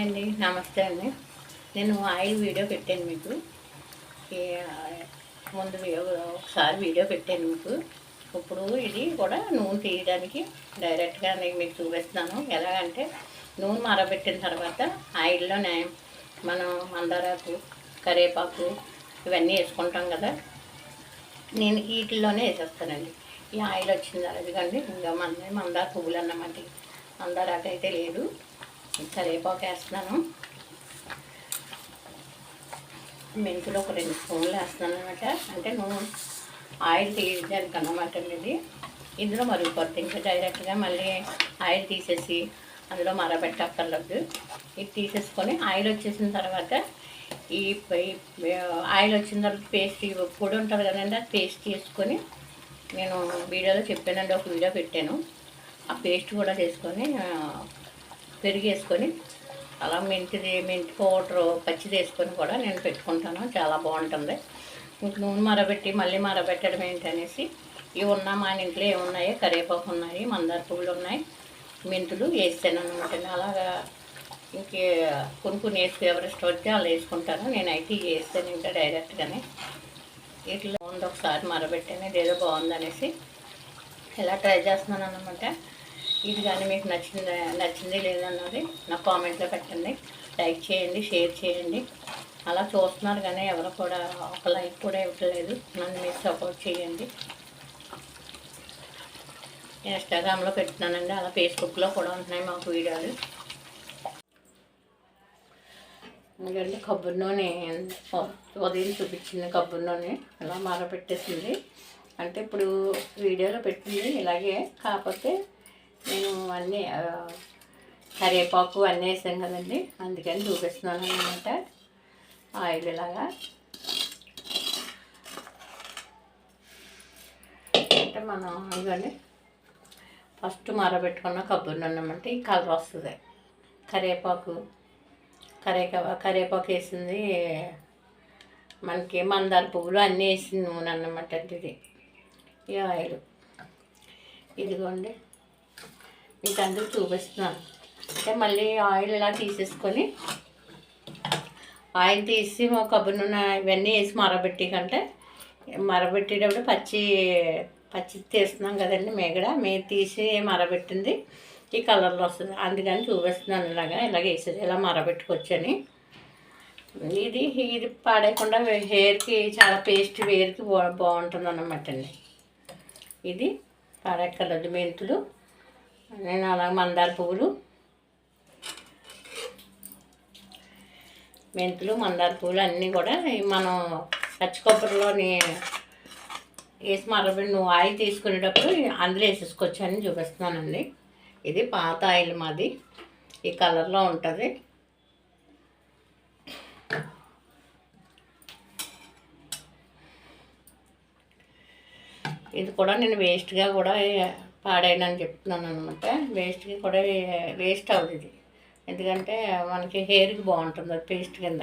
అండి నమస్తే అండి. నేను ఆయిల్ వీడియో పెట్టాను మీకు. ముందు ఒకసారి వీడియో పెట్టాను మీకు. ఇప్పుడు ఇది కూడా నూనె తీయడానికి డైరెక్ట్గా నేను మీకు చూపిస్తున్నాను. ఎలాగంటే నూనె మరబెట్టిన తర్వాత ఆయిల్లోనే మనం మందారాకు కరివేపాకు ఇవన్నీ వేసుకుంటాం కదా. నేను వీటిల్లోనే వేసేస్తానండి. ఈ ఆయిల్ వచ్చింది అదిగండి ఇంకా మన మందార పువ్వులు అన్నమాట. మందారాకు అయితే లేదు. కరివేపాకు వేస్తున్నాను. మెంతులు ఒక రెండు స్పూన్లు వేస్తున్నాను అనమాట అంటే నూనె ఆయిల్ తీయడానికి అన్నమాట ఇది. ఇందులో మరుగుపోతుంది ఇంకా డైరెక్ట్గా మళ్ళీ ఆయిల్ తీసేసి అందులో మరబెట్టక్కర్లేదు ఇది తీసేసుకొని ఆయిల్ వచ్చేసిన తర్వాత ఈ ఆయిల్ వచ్చిన తర్వాత పేస్ట్ ఈ పొడి ఉంటుంది కదండి ఆ పేస్ట్ చేసుకొని నేను వీడియోలో చెప్పానండి ఒక వీడియో పెట్టాను. ఆ పేస్ట్ కూడా చేసుకొని పెరిగేసుకొని అలా మెంతిది మెంతి పౌడరు పచ్చిది వేసుకొని కూడా నేను పెట్టుకుంటాను. చాలా బాగుంటుంది. నూనె మరబెట్టి మళ్ళీ మరబెట్టడం ఏంటనేసి ఇవి ఉన్నా మా ఇంట్లో ఏమున్నాయి కరివేపాకు ఉన్నాయి మందార పువ్వులు ఉన్నాయి మెంతులు వేస్తాను అనమాట అలాగా ఇంకే కొన్ని కొన్ని వేసుకు ఎవరెస్ట్ వస్తే వాళ్ళు వేసుకుంటాను. నేనైతే వేస్తాను ఇంకా డైరెక్ట్గానే. ఇట్లా ఉంది ఒకసారి మరబెట్టాను ఇదేదో బాగుందనేసి. ఇలా ట్రై చేస్తున్నాను అనమాట ఇది కానీ మీకు నచ్చింది నచ్చింది లేదన్నది నా కామెంట్లో పెట్టండి. లైక్ చేయండి షేర్ చేయండి. అలా చూస్తున్నారు కానీ ఎవరు కూడా ఒక లైక్ కూడా ఇవ్వట్లేదు. నన్ను మీరు సపోర్ట్ చేయండి. ఇన్స్టాగ్రామ్లో పెట్టినానండి అలా ఫేస్బుక్లో కూడా ఉంటున్నాయి మాకు వీడియోలు. ఎందుకంటే కొబ్బరి నూనె ఉదయం చూపించింది కొబ్బరి నూనె. అలా మరపెట్టేసింది అంటే ఇప్పుడు వీడియోలో పెట్టింది. ఇలాగే కాకపోతే నేను అన్నీ కరివేపాకు అన్నీ వేసాం కదండి. అందుకని చూపిస్తున్నాను అనమాట ఆయిల్ ఇలాగా. అంటే మనం ఇవ్వండి ఫస్ట్ మరబెట్టుకున్న కొబ్బరి నూనె ఈ కలర్ వస్తుంది. కరివేపాకు. కరేక కరివేపాకు వేసింది మనకి మందార పువ్వులు అన్నీ వేసింది నూనె అన్నమాట ఇది. ఈ ఆయిల్. ఇదిగోండి. మీకు అందరూ చూపిస్తున్నాను. అంటే మళ్ళీ ఆయిల్ ఇలా తీసేసుకొని ఆయిల్ తీసి మా కొబ్బరి నూనె ఇవన్నీ వేసి మరబెట్టి కంటే మరబెట్టేటప్పుడు పచ్చి పచ్చి తీస్తున్నాం కదండి మేగడ. మేము తీసి మరబెట్టింది. ఈ కలర్లో వస్తుంది. అందుకని చూపిస్తున్నాను ఇలాగా ఇలాగ వేసేది. ఇలా మరబెట్టుకొచ్చని ఇది ఇది పాడేయకుండా హెయిర్కి చాలా పేస్ట్ హెయిర్కి బాగుంటుంది అన్నమాట అండి ఇది పాడెక్కర్లేదు మెంతులు. నేను అలా మందార పువ్వులు మెంతులు మందార పువ్వులు అన్నీ కూడా మనం పచ్చి కొబ్బరిలోని వేసి మరబడి నువ్వు ఆయిల్ తీసుకునేటప్పుడు అందులో వేసేసుకోవచ్చని చూపిస్తున్నానండి. ఇది పాత ఆయిల్ మాది. ఈ కలర్లో ఉంటుంది. ఇది కూడా నేను వేస్ట్గా కూడా పాడైనని చెప్తున్నాను అనమాట వేస్ట్కి కూడా వేస్ట్ అవుతుంది ఎందుకంటే మనకి హెయిర్కి బాగుంటుంది అది పేస్ట్ కింద.